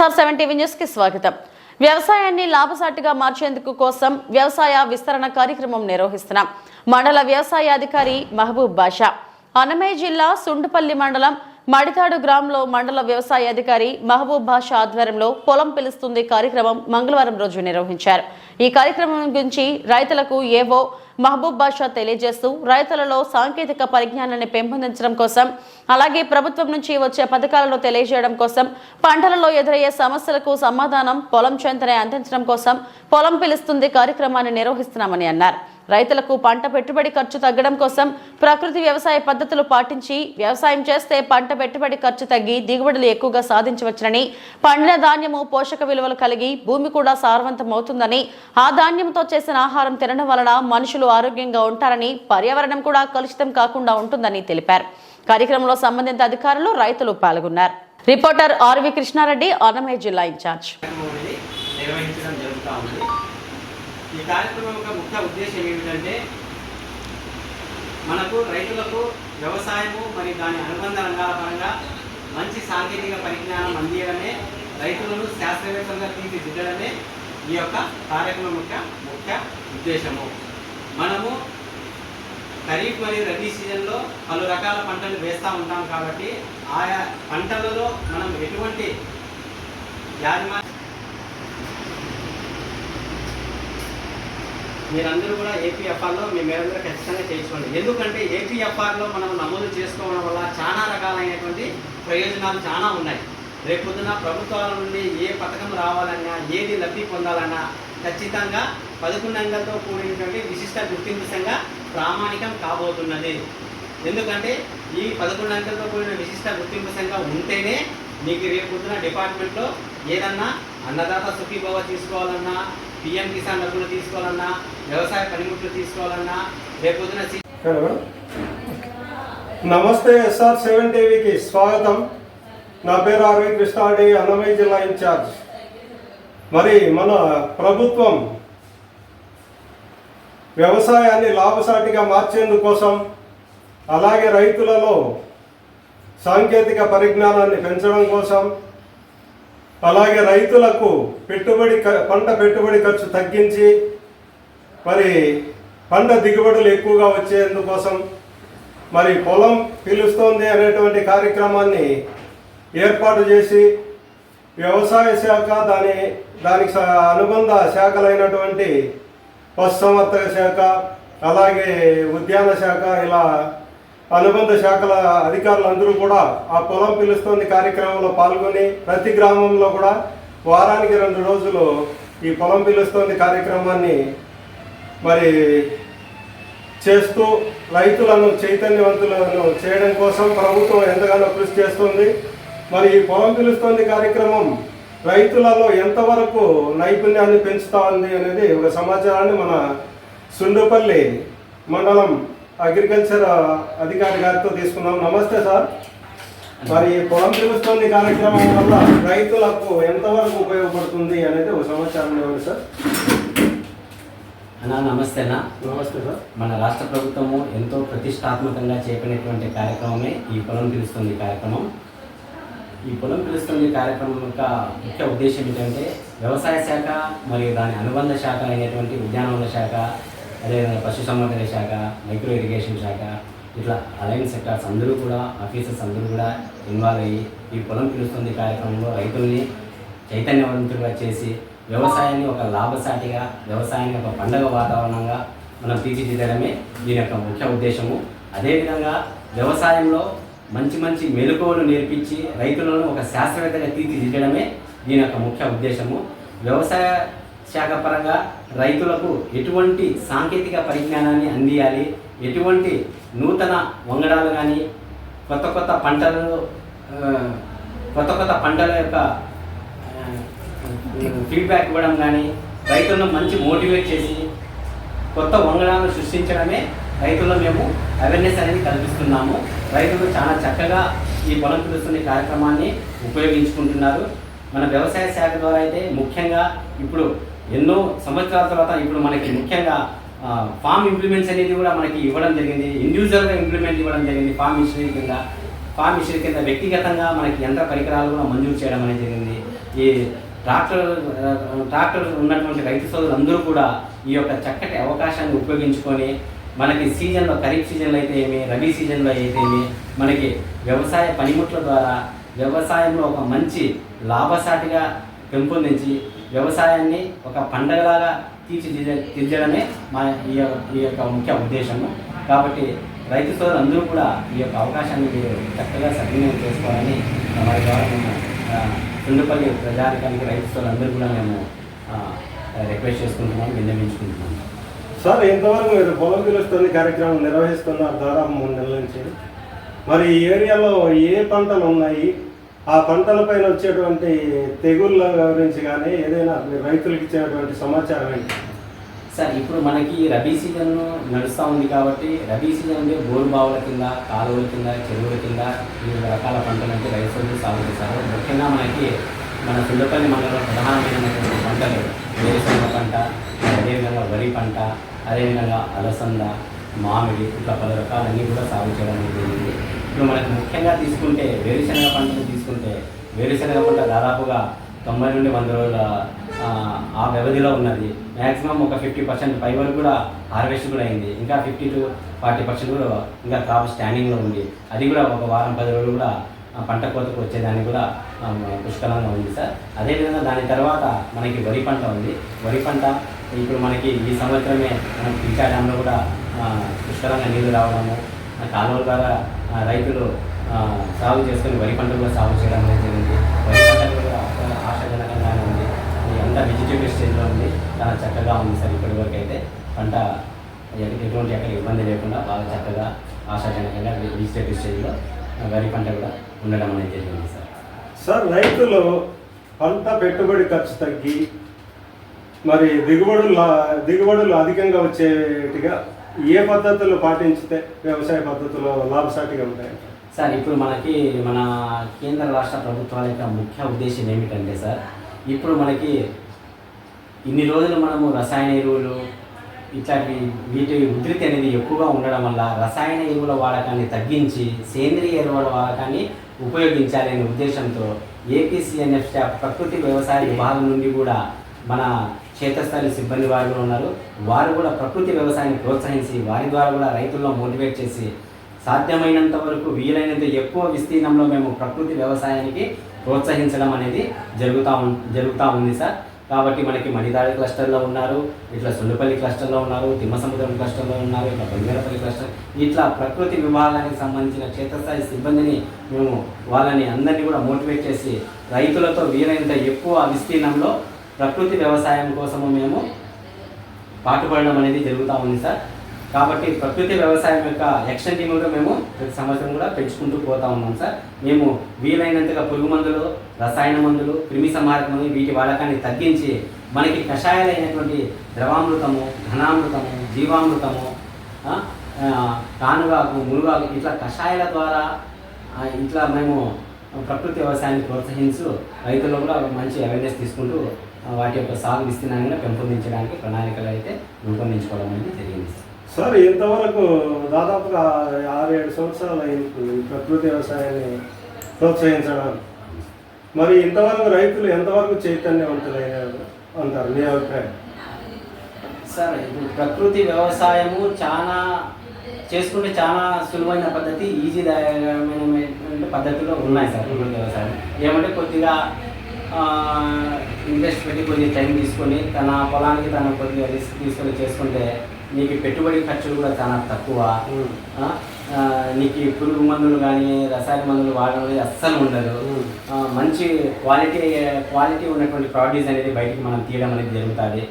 SR seven TV న్యూస్కి స్వాగతం. వ్యవసాయాన్ని లాభసాటిగా మార్చేందుకు కోసం వ్యవసాయ విస్తరణ కార్యక్రమం నిర్వహిస్తున్నాం. మండల వ్యవసాయ అధికారి మహబూబ్ బాషా. అన్నమయ్య జిల్లా సుండుపల్లి మండలం మడితాడు గ్రామంలో మండల వ్యవసాయ అధికారి మహబూబ్ బాషా ఆధ్వర్యంలో పొలం పిలుస్తుంది కార్యక్రమం మంగళవారం రోజు నిర్వహించారు. ఈ కార్యక్రమం గురించి రైతులకు ఏవో మహబూబ్ బాషా తెలియజేస్తూ రైతులలో సాంకేతిక పరిజ్ఞానాన్ని పెంపొందించడం కోసం అలాగే ప్రభుత్వం నుంచి వచ్చే పథకాలను తెలియజేయడం కోసం పంటలలో ఎదురయ్యే సమస్యలకు సమాధానం పొలం చెంతనే అందించడం కోసం పొలం పిలుస్తుంది కార్యక్రమాన్ని నిర్వహిస్తున్నామని అన్నారు. రైతులకు పంట పెట్టుబడి ఖర్చు తగ్గడం కోసం ప్రకృతి వ్యవసాయ పద్ధతులు పాటించి వ్యవసాయం చేస్తే పంట పెట్టుబడి ఖర్చు తగ్గి దిగుబడులు ఎక్కువగా సాధించవచ్చునని పండిన ధాన్యము పోషక విలువలు కలిగి భూమి కూడా సారవంతం అవుతుందని ఆ ధాన్యంతో చేసిన ఆహారం తినడం వలన మనుషులు ఆరోగ్యంగా ఉంటారని పర్యావరణం కూడా కలుషితం కాకుండా ఉంటుందని తెలిపారు. కార్యక్రమంలో సంబంధిత అధికారులు రైతులు పాల్గొన్నారు. రిపోర్టర్ ఆర్వి కృష్ణారెడ్డి అన్నమయ్య జిల్లా ఇన్ఛార్జ్. నిర్వహించడం జరుగుతూ ఉంది. ఈ కార్యక్రమం యొక్క ముఖ్య ఉద్దేశం ఏమిటంటే మనకు రైతులకు వ్యవసాయము మరియు దాని అనుబంధ రంగాల పరంగా మంచి సాంకేతిక పరిజ్ఞానం అందియడమే రైతులను శాస్త్రవేత్తలుగా తీర్చిదిద్దడమే ఈ యొక్క కార్యక్రమం యొక్క ముఖ్య ఉద్దేశము. మనము ఖరీఫ్ మరియు రబీ సీజన్లో పలు రకాల పంటలు వేస్తూ ఉంటాం కాబట్టి ఆయా పంటలలో మనం ఎటువంటి యాజమా మీరందరూ కూడా ఏపీఎఫ్ఆర్లో మీ మీరందరూ ఖచ్చితంగా చేయించుకోండి. ఎందుకంటే ఏపీఎఫ్ఆర్లో మనం నమోదు చేసుకోవడం వల్ల చాలా రకాలైనటువంటి ప్రయోజనాలు చాలా ఉన్నాయి. రేపు పొద్దున ప్రభుత్వాల నుండి ఏ పథకం రావాలన్నా ఏది లబ్ధి పొందాలన్నా ఖచ్చితంగా పదకొండు కూడినటువంటి విశిష్ట గుర్తింపు సంఘ ప్రామాణికం కాబోతున్నది. ఎందుకంటే ఈ పదకొండు అంకెలతో కూడిన విశిష్ట గుర్తింపు సంఘ ఉంటేనే మీకు రేపు పొద్దున డిపార్ట్మెంట్లో ఏదన్నా అన్నదాత సుఖీభవ తీసుకోవాలన్నా పిఎం కిసాన్ డబ్బులు తీసుకోవాలన్నా వ్యవసాయ పనిముట్లు తీసుకోవాలన్నా రేపొద్దున నమస్తే ఎస్ఆర్ సెవెన్ టీవీకి స్వాగతం. నా పేరు అరవింద్ కృష్ణాడి అన్నమయ్య జిల్లా ఇన్ఛార్జ్. మరి మన ప్రభుత్వం వ్యవసాయాన్ని లాభసాటిగా మార్చేందుకోసం అలాగే రైతులలో సాంకేతిక పరిజ్ఞానాన్ని పెంచడం కోసం అలాగే రైతులకు పెట్టుబడి పంట పెట్టుబడి ఖర్చు తగ్గించి మరి పంట దిగుబడులు ఎక్కువగా వచ్చేందుకోసం మరి పొలం పిలుస్తోంది అనేటువంటి కార్యక్రమాన్ని ఏర్పాటు చేసి వ్యవసాయ శాఖ దాని దానికి అనుబంధ శాఖలైనటువంటి పశుసంవర్ధక శాఖ అలాగే ఉద్యాన శాఖ ఇలా అనుబంధ శాఖల అధికారులందరూ కూడా ఆ పొలం పిలుస్తోంది కార్యక్రమంలో పాల్గొని ప్రతి గ్రామంలో కూడా వారానికి రెండు రోజులు ఈ పొలం పిలుస్తోంది కార్యక్రమాన్ని మరి చేస్తూ రైతులను చైతన్యవంతులను చేయడం కోసం ప్రభుత్వం ఎంతగానో కృషి చేస్తుంది. మరి ఈ పొలం పిలుస్తోంది కార్యక్రమం రైతులలో ఎంతవరకు నైపుణ్యాన్ని పెంచుతా ఉంది అనేది ఒక సమాచారాన్ని మన సుండుపల్లి మండలం అగ్రికల్చర్ అధికారి గారితో తీసుకున్నాం. నమస్తే సార్. మరి ఈ పొలం పిలుస్తోంది కార్యక్రమం వల్ల రైతులకు ఎంతవరకు ఉపయోగపడుతుంది అనేది ఒక సమాచారం ఇవ్వండి సార్. అన్నా నమస్తే అన్న. నమస్తే సార్. మన రాష్ట్ర ప్రభుత్వము ఎంతో ప్రతిష్టాత్మకంగా చేపట్టినటువంటి కార్యక్రమమే ఈ పొలం పిలుస్తుంది కార్యక్రమం. ఈ పొలం పిలుస్తుంది కార్యక్రమం యొక్క ముఖ్య ఉద్దేశం ఏంటంటే వ్యవసాయ శాఖ మరియు దాని అనుబంధ శాఖ అయినటువంటి ఉద్యానవన శాఖ అదేవిధంగా పశుసంవర్ధక శాఖ మైక్రో ఇరిగేషన్ శాఖ ఇట్లా అలైన్ సెక్టార్స్ అందరూ కూడా ఆఫీసర్స్ అందరూ కూడా ఇన్వాల్వ్ అయ్యి ఈ పొలం పిలుస్తుంది కార్యక్రమంలో రైతుల్ని చైతన్యవంతులుగా చేసి వ్యవసాయాన్ని ఒక లాభసాటిగా వ్యవసాయాన్ని ఒక పండగ వాతావరణంగా మనం తీర్చిదిద్దడమే దీని యొక్క ముఖ్య ఉద్దేశము. అదేవిధంగా వ్యవసాయంలో మంచి మంచి మెలకువలు నేర్పించి రైతులను ఒక శాస్త్రవేత్తగా తీర్చిదిద్దడమే దీని యొక్క ముఖ్య ఉద్దేశము. వ్యవసాయ శాఖ పరంగా రైతులకు ఎటువంటి సాంకేతిక పరిజ్ఞానాన్ని అందియాలి? ఎటువంటి నూతన వంగడాలు కానీ కొత్త కొత్త పంటలు కొత్త కొత్త పంటల యొక్క ఫీడ్బ్యాక్ ఇవ్వడం కానీ రైతులను మంచి మోటివేట్ చేసి కొత్త వంగడాలను సృష్టించడమే రైతుల్లో మేము అవేర్నెస్ అనేది కల్పిస్తున్నాము. రైతులు చాలా చక్కగా ఈ పొలం పిలుస్తున్న కార్యక్రమాన్ని ఉపయోగించుకుంటున్నారు. మన వ్యవసాయ శాఖ ద్వారా అయితే ముఖ్యంగా ఇప్పుడు ఎన్నో సంవత్సరాల తర్వాత ఇప్పుడు మనకి ముఖ్యంగా ఫామ్ ఇంప్లిమెంట్స్ అనేది కూడా మనకి ఇవ్వడం జరిగింది. ఇండివిజువల్గా ఇంప్లిమెంట్ ఇవ్వడం జరిగింది ఫామ్ ఇష్యూ కింద. ఫామ్ ఇష్యూ కింద వ్యక్తిగతంగా మనకి యంత్ర పరికరాలు కూడా మంజూరు చేయడం అనేది జరిగింది. ఈ ట్రాక్టర్ ట్రాక్టర్ ఉన్నటువంటి రైతు సోదరులందరూ కూడా ఈ యొక్క చక్కటి అవకాశాన్ని ఉపయోగించుకొని మనకి సీజన్లో ఖరీఫ్ సీజన్లో అయితే ఏమి రబీ సీజన్లో అయితే ఏమి మనకి వ్యవసాయ పనిముట్ల ద్వారా వ్యవసాయంలో ఒక మంచి లాభసాటిగా పెంపొందించి వ్యవసాయాన్ని ఒక పండగలాగా తీర్చిదిద్ద తీర్చడమే మా ఈ యొక్క- ఈ యొక్క ముఖ్య ఉద్దేశము. కాబట్టి రైతు సోదరులు అందరూ కూడా ఈ యొక్క అవకాశాన్ని మీరు చక్కగా సద్వినియోగం చేసుకోవాలని వారి ద్వారా మేము ఆ, ప్రజానికానికి రైతు సోదరులు అందరూ కూడా మేము రిక్వెస్ట్ చేసుకుంటున్నాము విన్నవించుకుంటున్నాము. సార్ ఇంతవరకు మీరు పొలం పిలుస్తుంది కార్యక్రమం నిర్వహిస్తున్నారు దాదాపు మూడు నెలల నుంచి? మరి ఈ ఏరియాలో ఏ పంటలు ఉన్నాయి? ఆ పంటలపైన వచ్చేటువంటి తెగుళ్ళ గురించి కానీ ఏదైనా మీరు రైతులకు ఇచ్చేటువంటి సమాచారం ఏంటి? సార్ ఇప్పుడు మనకి రబీ సీజన్ నడుస్తూ ఉంది కాబట్టి రబీ సీజన్ అంటే బోరు బావుల కింద కాలువల కింద చెరువుల కింద వివిధ రకాల పంటలు అంటే రైతులు సాగు చేశారు ముఖ్యంగా మనకి మన పిండపల్లి మండలంలో ప్రధానమైనటువంటి పంటలు వేరుశనగ పంట అదేవిధంగా వరి పంట అదేవిధంగా అలసంద మామిడి ఇట్లా పలు రకాలన్నీ కూడా సాగు చేయడం జరిగింది. ఇప్పుడు మనకి ముఖ్యంగా తీసుకుంటే వేరుశనగ పంటను తీసుకుంటే వేరుశనగ పంట దాదాపుగా తొంభై నుండి వంద రోజుల ఆ, వ్యవధిలో ఉన్నది. మ్యాక్సిమం ఒక ఫిఫ్టీ పర్సెంట్ పై వరకు కూడా హార్వెస్ట్ కూడా అయింది. ఇంకా ఫిఫ్టీ టు ఫార్టీ పర్సెంట్ కూడా ఇంకా క్రాప్ స్టాండింగ్లో ఉంది. అది కూడా ఒక వారం పది రోజులు కూడా పంట కోతకు వచ్చేదాన్ని కూడా పుష్కలంగా ఉంది సార్. అదేవిధంగా దాని తర్వాత మనకి వరి పంట ఉంది. వరి పంట ఇప్పుడు మనకి ఈ సంవత్సరమే మనం పిలిచా డ్యాంలో కూడా పుష్కలంగా నీళ్ళు రావడము కాలువల ద్వారా ఆ, రైతులు సాగు చేసుకొని వరి పంట కూడా సాగు చేయడం అనేది జరిగింది. వరి పంట కూడా ఆశాజనకంగానే ఉంది. అంతా వెజిటేబుల్ స్టేజ్లో ఉంది. చాలా చక్కగా ఉంది సార్ ఇప్పటి వరకు అయితే. పంట ఎటువంటి ఎక్కడ ఇబ్బంది లేకుండా బాగా చక్కగా ఆశాజనకంగా వెజిటేబుల్ స్టేజ్లో వరి పంట కూడా ఉండడం అనేది జరిగింది సార్. సార్ రైతులు పంట పెట్టుబడి ఖర్చు తగ్గి మరి దిగుబడులు దిగుబడులు అధికంగా వచ్చేటిగా ఏ పద్ధతులు పాటించితే వ్యవసాయ పద్ధతులు లాభసాటిగా ఉంటాయి? సార్ ఇప్పుడు మనకి మన కేంద్ర రాష్ట్ర ప్రభుత్వాల యొక్క ముఖ్య ఉద్దేశం ఏమిటంటే సార్ ఇప్పుడు మనకి ఇన్ని రోజులు మనము రసాయన ఎరువులు ఇట్లాంటి వీటి ఉధృతి అనేది ఎక్కువగా ఉండడం వల్ల రసాయన ఎరువుల వాడకాన్ని తగ్గించి సేంద్రియ ఎరువుల వాడకాన్ని ఉపయోగించాలనే ఉద్దేశంతో ఏపీసీఎన్ఎఫ్ ప్రకృతి వ్యవసాయ విభాగం నుండి కూడా మన క్షేత్రస్థాయి సిబ్బంది వారు కూడా ఉన్నారు. వారు కూడా ప్రకృతి వ్యవసాయాన్ని ప్రోత్సహించి వారి ద్వారా కూడా రైతుల్లో మోటివేట్ చేసి సాధ్యమైనంత వరకు వీలైనంత ఎక్కువ విస్తీర్ణంలో మేము ప్రకృతి వ్యవసాయానికి ప్రోత్సహించడం అనేది జరుగుతూ ఉం జరుగుతూ ఉంది సార్. కాబట్టి మనకి మణిదాడి క్లస్టర్లో ఉన్నారు ఇట్లా సుండుపల్లి క్లస్టర్లో ఉన్నారు తిమ్మసముద్రం క్లస్టర్లో ఉన్నారు ఇట్లా బొమ్మేరపల్లి క్లస్టర్ ఇట్లా ప్రకృతి విభాగానికి సంబంధించిన క్షేత్రస్థాయి సిబ్బందిని మేము వాళ్ళని అందరినీ కూడా మోటివేట్ చేసి రైతులతో వీలైనంత ఎక్కువ విస్తీర్ణంలో ప్రకృతి వ్యవసాయం కోసము మేము పాటుపడడం అనేది జరుగుతూ ఉంది సార్. కాబట్టి ప్రకృతి వ్యవసాయం యొక్క ఎక్షన్ టీములుగా కూడా మేము ప్రతి సంవత్సరం కూడా పెంచుకుంటూ పోతా ఉన్నాం సార్. మేము వీలైనంతగా పురుగు మందులు రసాయన మందులు క్రిమి సంహారక మందులు వీటి వాడకాన్ని తగ్గించి మనకి కషాయాలైనటువంటి ద్రవామృతము ఘనామృతము జీవామృతము కానుగాకు మునుగాకు ఇట్లా కషాయాల ద్వారా ఇట్లా మేము ప్రకృతి వ్యవసాయాన్ని ప్రోత్సహించు రైతుల్లో కూడా మంచి అవేర్నెస్ తీసుకుంటూ వాటి యొక్క సాగు విస్తీర్ణాన్ని కూడా పెంపొందించడానికి ప్రణాళికలు అయితే రూపొందించుకోవడం అనేది జరిగింది. సార్. ఇంతవరకు దాదాపుగా ఆరు ఏడు సంవత్సరాలు ప్రకృతి వ్యవసాయాన్ని ప్రోత్సహించడం. మరి ఇంతవరకు రైతులు ఎంతవరకు చైతన్యవంతులయ్యారు అంటారు? మీ అభిప్రాయం? సార్ ఇప్పుడు ప్రకృతి వ్యవసాయము చాలా చేసుకుంటే చాలా సులువైన పద్ధతి ఈజీ పద్ధతిలో ఉన్నాయి సార్ ప్రకృతి వ్యవసాయం. ఏమంటే కొద్దిగా ఇన్వెస్ట్ పెట్టి కొద్దిగా టైం తీసుకొని తన పొలానికి తను కొద్దిగా రిస్క్ తీసుకొని చేసుకుంటే నీకు పెట్టుబడి ఖర్చులు కూడా చాలా తక్కువ. నీకు పురుగు మందులు కానీ రసాయన మందులు వాడడం అనేది అస్సలు ఉండదు. మంచి క్వాలిటీ క్వాలిటీ ఉన్నటువంటి ప్రోడక్ట్స్ అనేది బయటికి మనం తీయడం అనేది జరుగుతుంది.